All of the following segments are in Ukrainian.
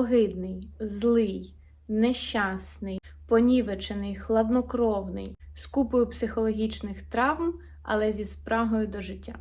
огидний, злий, нещасний, понівечений, хладнокровний, з купою психологічних травм, але зі спрагою до життя.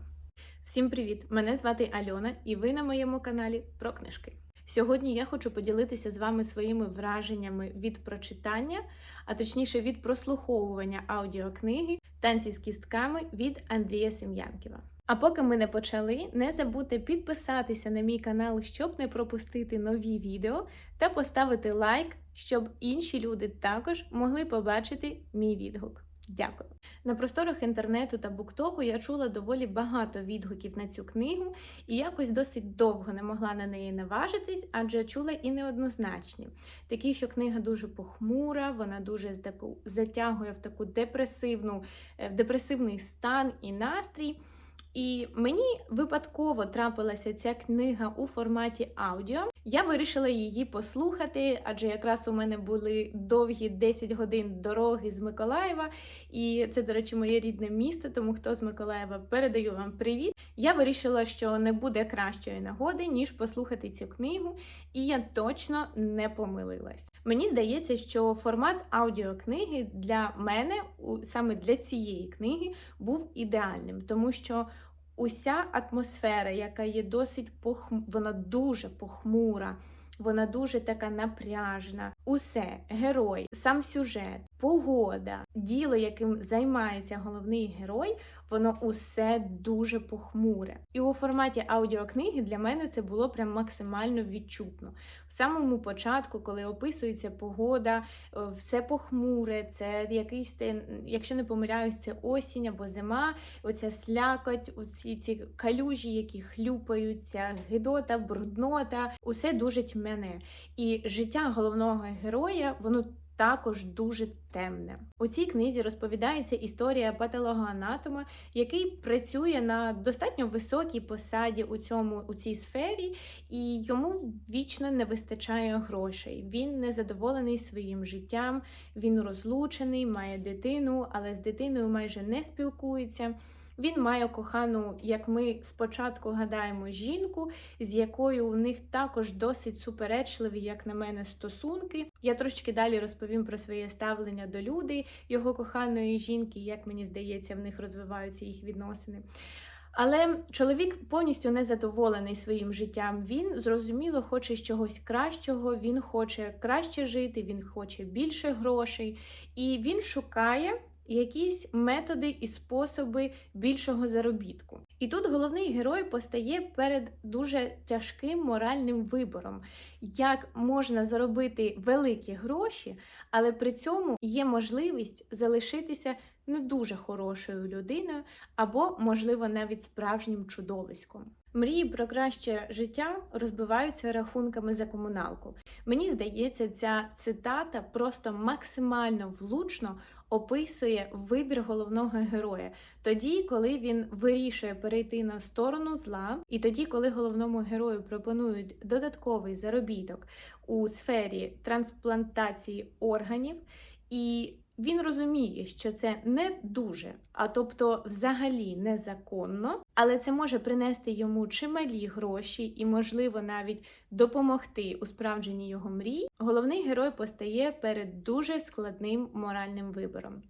Всім привіт! Мене звати Альона, і ви на моєму каналі про книжки. Сьогодні я хочу поділитися з вами своїми враженнями від прочитання, а точніше від прослуховування аудіокниги Танці з кістками від Андрія Сем'янківа. А поки ми не почали, не забудьте підписатися на мій канал, щоб не пропустити нові відео, та поставити лайк, щоб інші люди також могли побачити мій відгук. Дякую. На просторах інтернету та буктоку я чула доволі багато відгуків на цю книгу і якось досить довго не могла на неї наважитись, адже чула і неоднозначні. Такі, що книга дуже похмура, вона дуже затягує в таку депресивну, е, в депресивний стан і настрій. І мені випадково трапилася ця книга у форматі аудіо. Я вирішила її послухати, адже якраз у мене були довгі 10 годин дороги з Миколаєва, і це, до речі, моє рідне місто. Тому хто з Миколаєва передаю вам привіт. Я вирішила, що не буде кращої нагоди, ніж послухати цю книгу, і я точно не помилилась. Мені здається, що формат аудіокниги для мене, саме для цієї книги, був ідеальним, тому що уся атмосфера, яка є досить похм... вона дуже похмура, вона дуже така напряжена. Усе, герой, сам сюжет, погода, діло, яким займається головний герой, воно усе дуже похмуре. І у форматі аудіокниги для мене це було прям максимально відчутно. В самому початку, коли описується погода, е, все похмуре, це якийсь, те- якщо не помиляюсь, це осінь або зима, оця слякоть, усі ці калюжі, які хлюпаються, гидота, бруднота, усе дуже тьмяне. І життя головного героя, воно також дуже темне. У цій книзі розповідається історія патологоанатома, який працює на достатньо високій посаді у цьому у цій сфері, і йому вічно не вистачає грошей. Він незадоволений своїм життям, він розлучений, має дитину, але з дитиною майже не спілкується. Він має кохану, як ми спочатку гадаємо, жінку, з якою у них також досить суперечливі, як на мене, стосунки. Я трошки далі розповім про своє ставлення до люди, його коханої жінки, як мені здається, в них розвиваються їх відносини. Але чоловік повністю не задоволений своїм життям. Він зрозуміло хоче чогось кращого, він хоче краще жити, він хоче більше грошей, і він шукає якісь методи і способи більшого заробітку. І тут головний герой постає перед дуже тяжким моральним вибором, як можна заробити великі гроші, але при цьому є можливість залишитися не дуже хорошою людиною, або, можливо, навіть справжнім чудовиськом. Мрії про краще життя розбиваються рахунками за комуналку. Мені здається, ця цитата просто максимально влучно описує вибір головного героя. Тоді, коли він вирішує перейти на сторону зла, і тоді, коли головному герою пропонують додатковий заробіток у сфері трансплантації органів, і він розуміє, що це не дуже, а тобто взагалі незаконно, але це може принести йому чималі гроші і, можливо, навіть допомогти у справдженні його мрій. Головний герой постає перед дуже складним моральним вибором.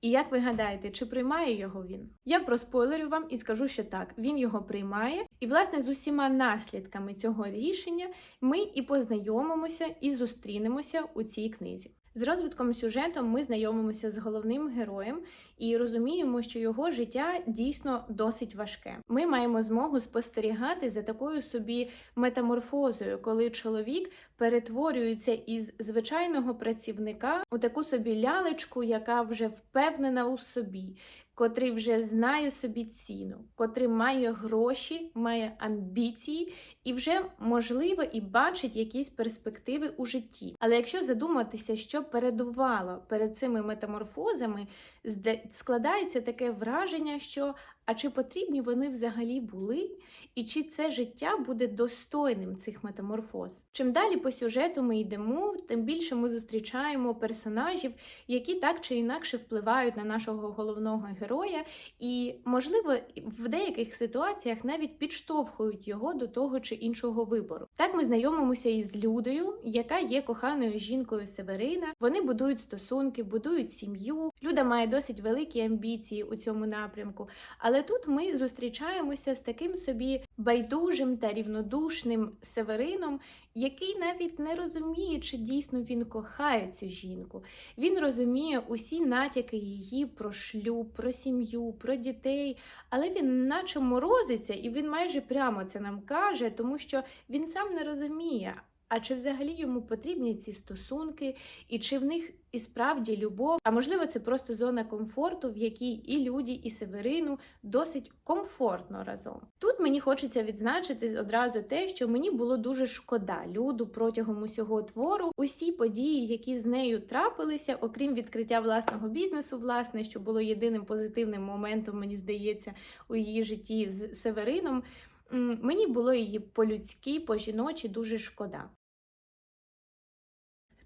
І як ви гадаєте, чи приймає його він? Я проспойлерю вам і скажу, що так, він його приймає, і власне з усіма наслідками цього рішення ми і познайомимося і зустрінемося у цій книзі. З розвитком сюжету ми знайомимося з головним героєм і розуміємо, що його життя дійсно досить важке. Ми маємо змогу спостерігати за такою собі метаморфозою, коли чоловік перетворюється із звичайного працівника у таку собі лялечку, яка вже впевнена у собі. Котрий вже знає собі ціну, котрий має гроші, має амбіції і вже можливо і бачить якісь перспективи у житті. Але якщо задуматися, що передувало перед цими метаморфозами, складається таке враження, що а чи потрібні вони взагалі були, і чи це життя буде достойним цих метаморфоз? Чим далі по сюжету ми йдемо, тим більше ми зустрічаємо персонажів, які так чи інакше впливають на нашого головного героя, і, можливо, в деяких ситуаціях навіть підштовхують його до того чи іншого вибору. Так ми знайомимося із Людою, яка є коханою жінкою Северина. Вони будують стосунки, будують сім'ю. Люда має досить великі амбіції у цьому напрямку. Але тут ми зустрічаємося з таким собі байдужим та рівнодушним Северином, який навіть не розуміє, чи дійсно він кохає цю жінку. Він розуміє усі натяки її про шлюб, про сім'ю, про дітей, але він наче морозиться, і він майже прямо це нам каже, тому що він сам не розуміє. А чи взагалі йому потрібні ці стосунки, і чи в них і справді любов? А можливо, це просто зона комфорту, в якій і Люді, і Северину досить комфортно разом. Тут мені хочеться відзначити одразу те, що мені було дуже шкода люду протягом усього твору. Усі події, які з нею трапилися, окрім відкриття власного бізнесу, власне, що було єдиним позитивним моментом, мені здається, у її житті з Северином. Мені було її по-людськи, по-жіночі дуже шкода.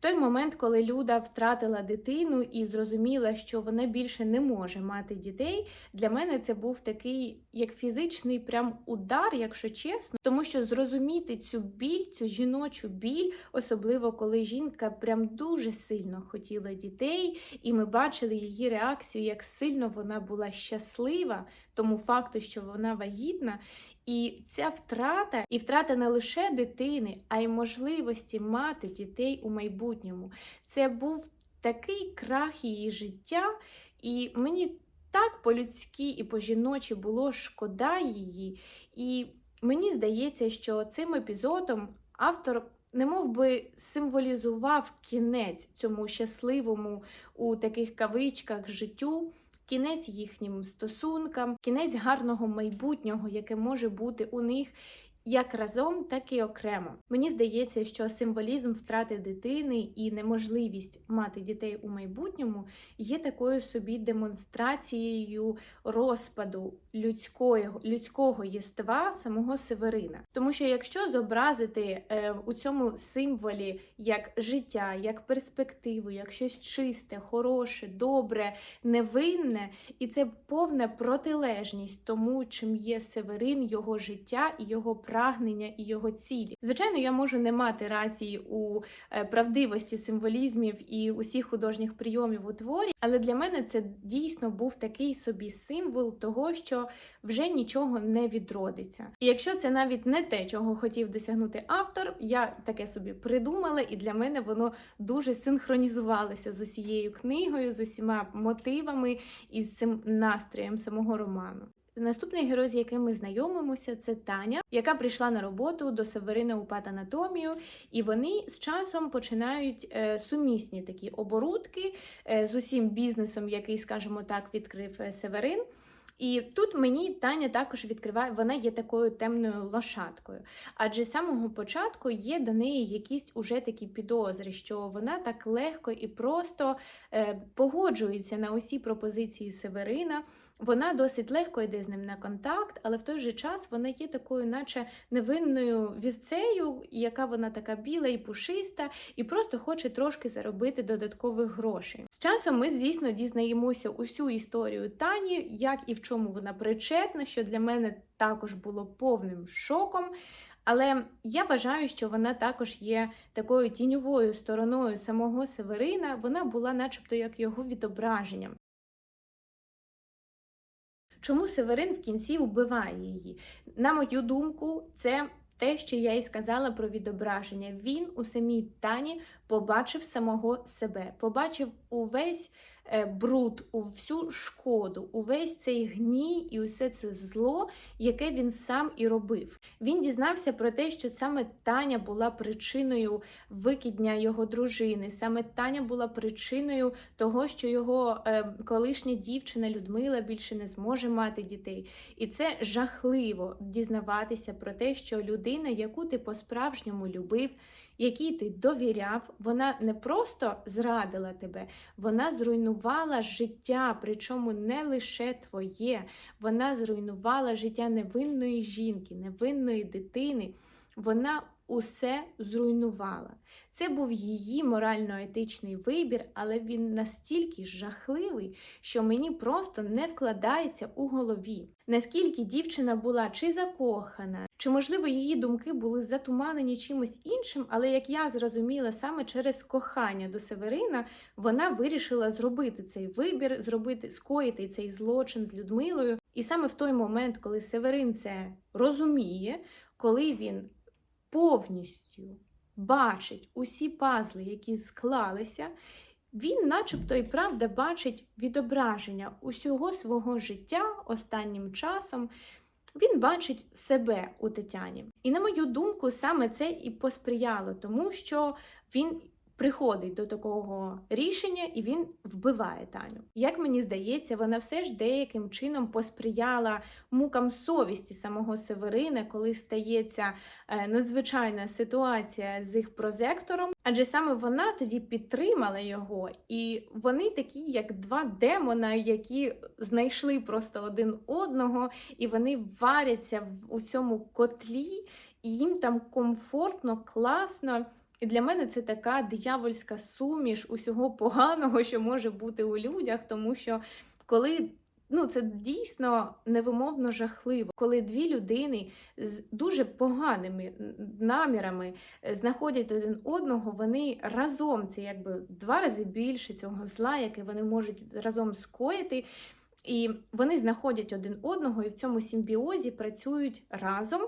В той момент, коли Люда втратила дитину і зрозуміла, що вона більше не може мати дітей, для мене це був такий як фізичний прям удар, якщо чесно, тому що зрозуміти цю біль, цю жіночу біль, особливо коли жінка прям дуже сильно хотіла дітей, і ми бачили її реакцію, як сильно вона була щаслива тому факту, що вона вагітна. І ця втрата, і втрата не лише дитини, а й можливості мати дітей у майбутньому. Це був такий крах її життя, і мені так по-людськи і по-жіночі було шкода її. І мені здається, що цим епізодом автор. Не мов би символізував кінець цьому щасливому у таких кавичках життю, кінець їхнім стосункам, кінець гарного майбутнього, яке може бути у них як разом, так і окремо. Мені здається, що символізм втрати дитини і неможливість мати дітей у майбутньому є такою собі демонстрацією розпаду людського людського єства самого Северина. Тому що якщо зобразити е, у цьому символі як життя, як перспективу, як щось чисте, хороше, добре, невинне, і це повна протилежність тому, чим є Северин, його життя і його прагнення і його цілі. Звичайно, я можу не мати рації у е, правдивості символізмів і усіх художніх прийомів у творі, але для мене це дійсно був такий собі символ того, що вже нічого не відродиться. І якщо це навіть не те, чого хотів досягнути автор, я таке собі придумала, і для мене воно дуже синхронізувалося з усією книгою, з усіма мотивами і з цим настроєм самого роману. Наступний герой, з яким ми знайомимося, це Таня, яка прийшла на роботу до Северина у патанатомію, і вони з часом починають е, сумісні такі оборудки е, з усім бізнесом, який, скажімо так, відкрив е, Северин. І тут мені Таня також відкриває, вона є такою темною лошадкою. Адже з самого початку є до неї якісь уже такі підозри, що вона так легко і просто погоджується на усі пропозиції Северина. Вона досить легко йде з ним на контакт, але в той же час вона є такою, наче невинною вівцею, яка вона така біла і пушиста, і просто хоче трошки заробити додаткових грошей. З часом ми, звісно, дізнаємося усю історію Тані, як і в чому вона причетна, що для мене також було повним шоком. Але я вважаю, що вона також є такою тіньовою стороною самого Северина. Вона була, начебто, як його відображенням. Чому Северин в кінці вбиває її? На мою думку, це те, що я й сказала про відображення. Він у самій Тані побачив самого себе, побачив увесь бруд, у всю шкоду, увесь цей гній і усе це зло, яке він сам і робив. Він дізнався про те, що саме Таня була причиною викидня його дружини, саме Таня була причиною того, що його е, колишня дівчина Людмила більше не зможе мати дітей. І це жахливо дізнаватися про те, що людина, яку ти по-справжньому любив, якій ти довіряв, вона не просто зрадила тебе, вона зруйнувала життя, причому не лише твоє, вона зруйнувала життя невинної жінки, невинної дитини. Вона усе зруйнувала. Це був її морально-етичний вибір, але він настільки жахливий, що мені просто не вкладається у голові. Наскільки дівчина була чи закохана, чи, можливо, її думки були затуманені чимось іншим, але як я зрозуміла, саме через кохання до Северина вона вирішила зробити цей вибір, зробити скоїти цей злочин з Людмилою. І саме в той момент, коли Северин це розуміє, коли він повністю бачить усі пазли, які склалися, він, начебто, і правда, бачить відображення усього свого життя останнім часом. Він бачить себе у Тетяні. І, на мою думку, саме це і посприяло, тому що він приходить до такого рішення і він вбиває Таню. Як мені здається, вона все ж деяким чином посприяла мукам совісті самого Северина, коли стається е, надзвичайна ситуація з їх прозектором, адже саме вона тоді підтримала його, і вони такі, як два демона, які знайшли просто один одного, і вони варяться у цьому котлі, і їм там комфортно, класно. І для мене це така диявольська суміш усього поганого, що може бути у людях, тому що коли ну це дійсно невимовно жахливо, коли дві людини з дуже поганими намірами е, знаходять один одного, вони разом це якби два рази більше цього зла, яке вони можуть разом скоїти. І вони знаходять один одного і в цьому симбіозі працюють разом.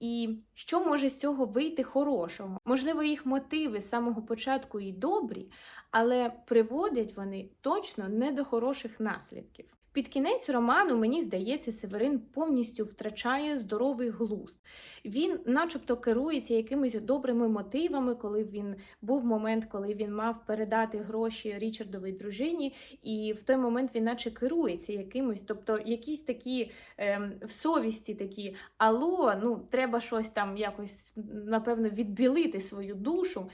І що може з цього вийти хорошого? Можливо, їх мотиви з самого початку і добрі, але приводять вони точно не до хороших наслідків. Під кінець роману, мені здається, Северин повністю втрачає здоровий глузд. Він, начебто, керується якимись добрими мотивами, коли він був момент, коли він мав передати гроші Річардовій дружині, і в той момент він наче керується якимось, тобто якісь такі е, в совісті такі, алло, ну треба щось там якось, напевно, відбілити свою душу.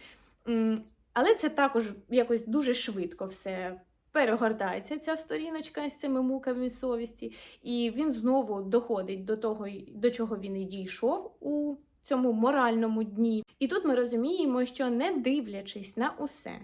Але це також якось дуже швидко все перегортається ця сторіночка з цими муками совісті, і він знову доходить до того, до чого він і дійшов у цьому моральному дні. І тут ми розуміємо, що не дивлячись на усе.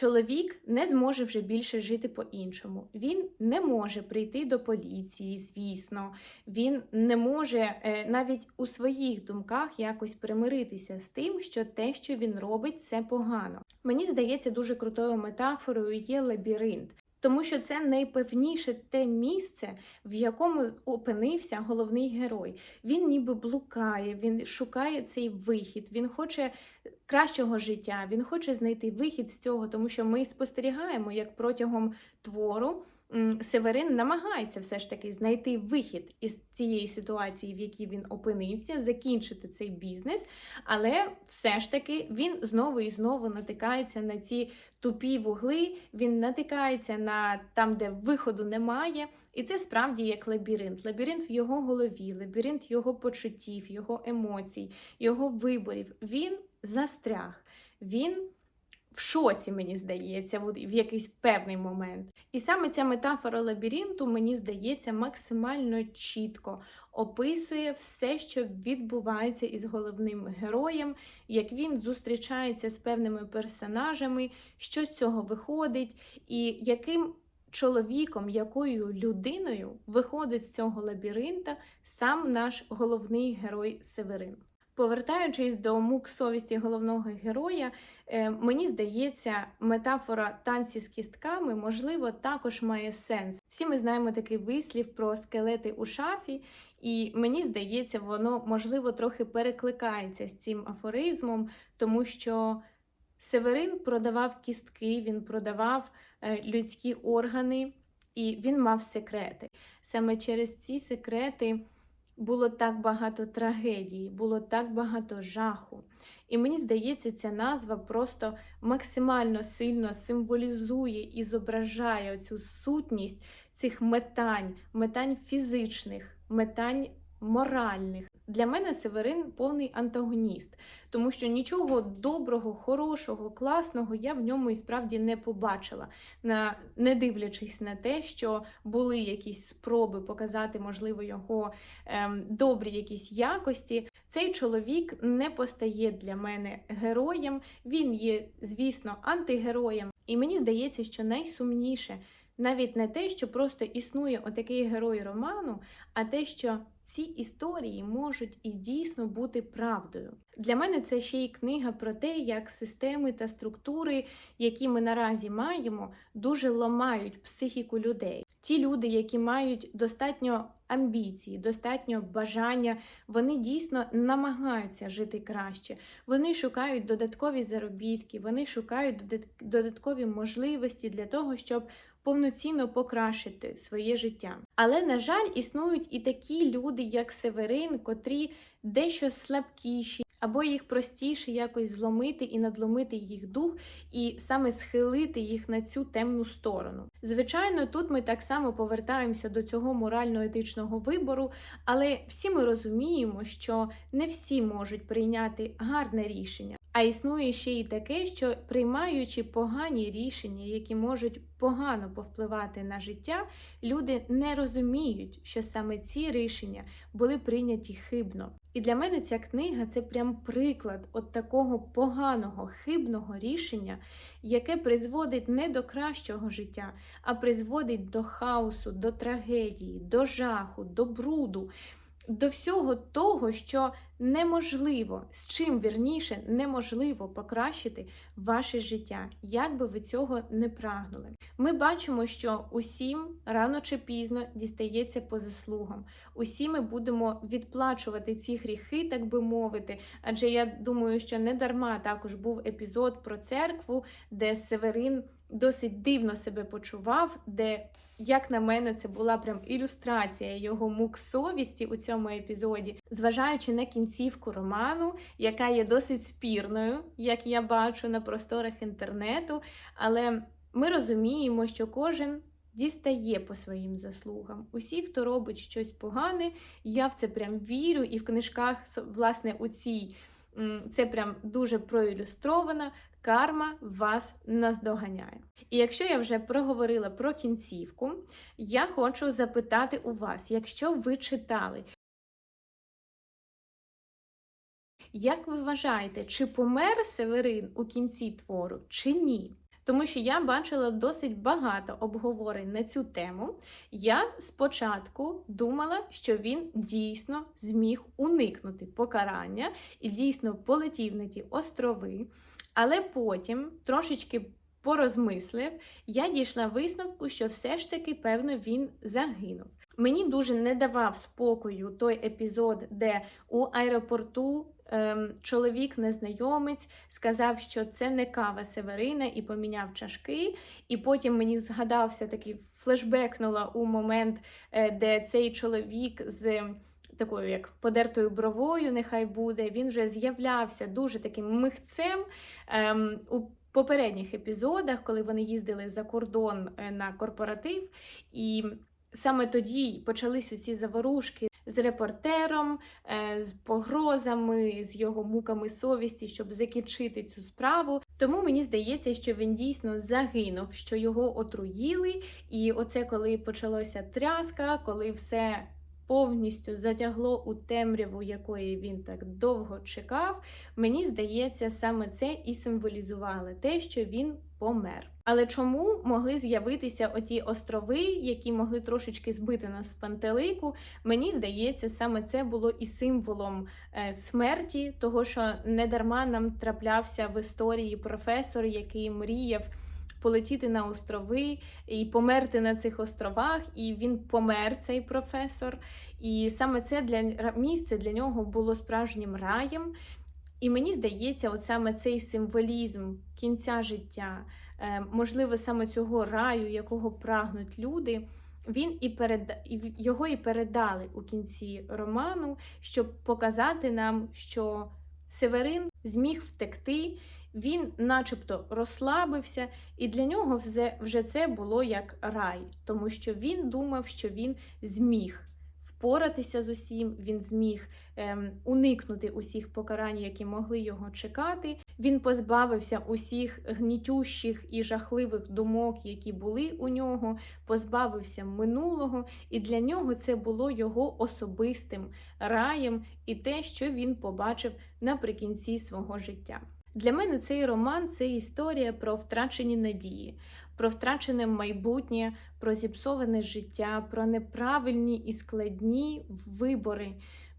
Чоловік не зможе вже більше жити по-іншому. Він не може прийти до поліції, звісно, він не може е, навіть у своїх думках якось примиритися з тим, що те, що він робить, це погано. Мені здається, дуже крутою метафорою є лабіринт. Тому що це найпевніше те місце, в якому опинився головний герой. Він ніби блукає, він шукає цей вихід, він хоче кращого життя, він хоче знайти вихід з цього, тому що ми спостерігаємо, як протягом твору. Северин намагається все ж таки знайти вихід із цієї ситуації, в якій він опинився, закінчити цей бізнес, але все ж таки він знову і знову натикається на ці тупі вугли, він натикається на там, де виходу немає. І це справді як лабіринт. Лабіринт в його голові, лабіринт його почуттів, його емоцій, його виборів. Він застряг. Він в шоці, мені здається, в якийсь певний момент. І саме ця метафора лабіринту, мені здається, максимально чітко описує все, що відбувається із головним героєм, як він зустрічається з певними персонажами, що з цього виходить, і яким. Чоловіком, якою людиною виходить з цього лабіринта сам наш головний герой Северин. Повертаючись до мук совісті головного героя, е, мені здається, метафора танці з кістками, можливо, також має сенс. Всі ми знаємо такий вислів про скелети у шафі, і мені здається, воно можливо трохи перекликається з цим афоризмом, тому що Северин продавав кістки, він продавав е, людські органи, і він мав секрети. Саме через ці секрети було так багато трагедії, було так багато жаху. І мені здається, ця назва просто максимально сильно символізує і зображає цю сутність цих метань, метань фізичних, метань моральних. Для мене Северин повний антагоніст, тому що нічого доброго, хорошого, класного я в ньому і справді не побачила, на, не дивлячись на те, що були якісь спроби показати, можливо, його ем, добрі якісь якості. Цей чоловік не постає для мене героєм, він є, звісно, антигероєм. І мені здається, що найсумніше навіть не те, що просто існує отакий герой роману, а те, що ці історії можуть і дійсно бути правдою. Для мене це ще й книга про те, як системи та структури, які ми наразі маємо, дуже ламають психіку людей. Ті люди, які мають достатньо амбіції, достатньо бажання, вони дійсно намагаються жити краще. Вони шукають додаткові заробітки, вони шукають додаткові можливості для того, щоб повноцінно покращити своє життя. Але, на жаль, існують і такі люди, як Северин, котрі дещо слабкіші, або їх простіше якось зломити і надломити їх дух, і саме схилити їх на цю темну сторону. Звичайно, тут ми так само повертаємося до цього морально-етичного вибору, але всі ми розуміємо, що не всі можуть прийняти гарне рішення. А існує ще й таке, що приймаючи погані рішення, які можуть погано повпливати на життя, люди не розуміють, що саме ці рішення були прийняті хибно. І для мене ця книга це прям приклад от такого поганого, хибного рішення, яке призводить не до кращого життя, а призводить до хаосу, до трагедії, до жаху, до бруду до всього того, що неможливо, з чим вірніше неможливо покращити ваше життя, як би ви цього не прагнули. Ми бачимо, що усім рано чи пізно дістається по заслугам. Усі ми будемо відплачувати ці гріхи, так би мовити. Адже я думаю, що не дарма також був епізод про церкву, де Северин досить дивно себе почував, де, як на мене, це була прям ілюстрація його мук совісті у цьому епізоді, зважаючи на кінцівку роману, яка є досить спірною, як я бачу на просторах інтернету. Але ми розуміємо, що кожен. Дістає по своїм заслугам. Усі, хто робить щось погане, я в це прям вірю, і в книжках, власне, у цій це прям дуже проілюстровано, карма вас наздоганяє. І якщо я вже проговорила про кінцівку, я хочу запитати у вас, якщо ви читали, як ви вважаєте, чи помер Северин у кінці твору, чи ні? Тому що я бачила досить багато обговорень на цю тему. Я спочатку думала, що він дійсно зміг уникнути покарання і дійсно полетів на ті острови. Але потім трошечки порозмислив, я дійшла висновку, що все ж таки, певно, він загинув. Мені дуже не давав спокою той епізод, де у аеропорту ем, чоловік-незнайомець сказав, що це не кава Северина, і поміняв чашки. І потім мені згадався такий флешбекнула у момент, е, де цей чоловік з такою як подертою бровою, нехай буде, він вже з'являвся дуже таким михцем. Ем, у попередніх епізодах, коли вони їздили за кордон е, на корпоратив, і саме тоді почалися ці заворушки. З репортером, е, з погрозами, з його муками совісті, щоб закінчити цю справу. Тому мені здається, що він дійсно загинув, що його отруїли. І оце коли почалося тряска, коли все повністю затягло у темряву, якої він так довго чекав, мені здається, саме це і символізувало те, що він помер. Але чому могли з'явитися оті острови, які могли трошечки збити нас з пантелику? Мені здається, саме це було і символом е, смерті, того що недарма нам траплявся в історії професор, який мріяв полетіти на острови і померти на цих островах. І він помер, цей професор. І саме це для місце для нього було справжнім раєм. І мені здається, от саме цей символізм кінця життя, е, можливо, саме цього раю, якого прагнуть люди. Він і перед його і передали у кінці роману, щоб показати нам, що Северин зміг втекти, він начебто розслабився, і для нього вже це було як рай, тому що він думав, що він зміг впоратися з усім, він зміг ем, уникнути усіх покарань, які могли його чекати. Він позбавився усіх гнітющих і жахливих думок, які були у нього, позбавився минулого, і для нього це було його особистим раєм і те, що він побачив наприкінці свого життя. Для мене цей роман це історія про втрачені надії, про втрачене майбутнє, про зіпсоване життя, про неправильні і складні вибори,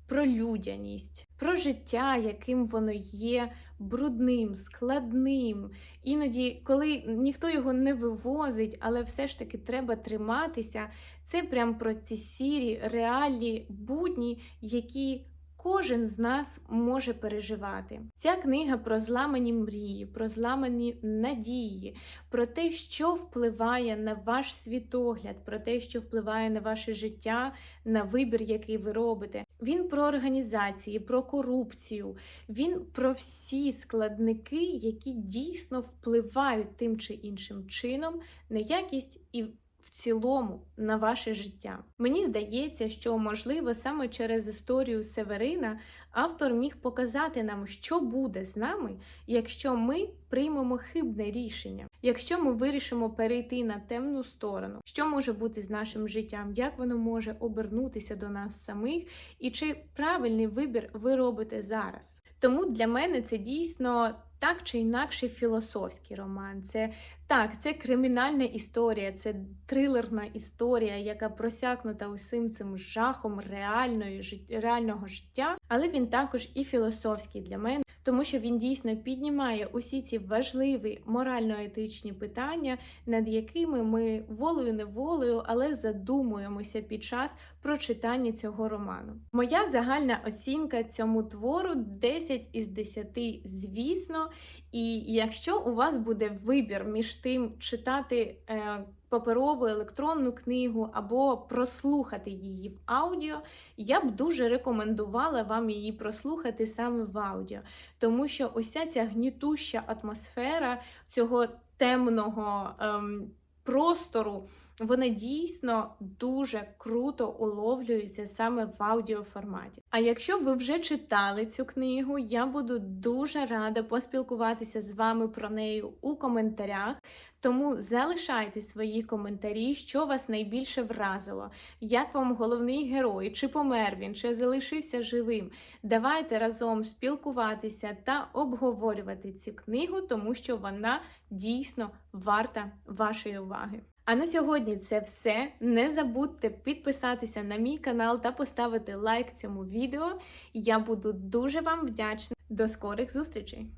про людяність, про життя, яким воно є, брудним, складним. Іноді, коли ніхто його не вивозить, але все ж таки треба триматися. Це прям про ці сірі, реальні будні, які кожен з нас може переживати. Ця книга про зламані мрії, про зламані надії, про те, що впливає на ваш світогляд, про те, що впливає на ваше життя, на вибір, який ви робите. Він про організації, про корупцію, він про всі складники, які дійсно впливають тим чи іншим чином на якість і в цілому на ваше життя. Мені здається, що можливо саме через історію Северина автор міг показати нам, що буде з нами, якщо ми приймемо хибне рішення, якщо ми вирішимо перейти на темну сторону, що може бути з нашим життям, як воно може обернутися до нас самих, і чи правильний вибір ви робите зараз. Тому для мене це дійсно так чи інакше філософський роман. Це так, це кримінальна історія, це трилерна історія, яка просякнута усім цим жахом реальної реального життя, але він також і філософський для мене, тому що він дійсно піднімає усі ці важливі морально-етичні питання, над якими ми волею неволею, але задумуємося під час прочитання цього роману. Моя загальна оцінка цьому твору 10 із 10, звісно. І якщо у вас буде вибір між тим читати е, паперову електронну книгу або прослухати її в аудіо, я б дуже рекомендувала вам її прослухати саме в аудіо, тому що уся ця гнітуща атмосфера цього темного ем, простору. Вона дійсно дуже круто уловлюється саме в аудіоформаті. А якщо ви вже читали цю книгу, я буду дуже рада поспілкуватися з вами про неї у коментарях. Тому залишайте свої коментарі, що вас найбільше вразило, як вам головний герой, чи помер він, чи залишився живим. Давайте разом спілкуватися та обговорювати цю книгу, тому що вона дійсно варта вашої уваги. А на сьогодні це все. Не забудьте підписатися на мій канал та поставити лайк цьому відео. Я буду дуже вам вдячна. До скорих зустрічей!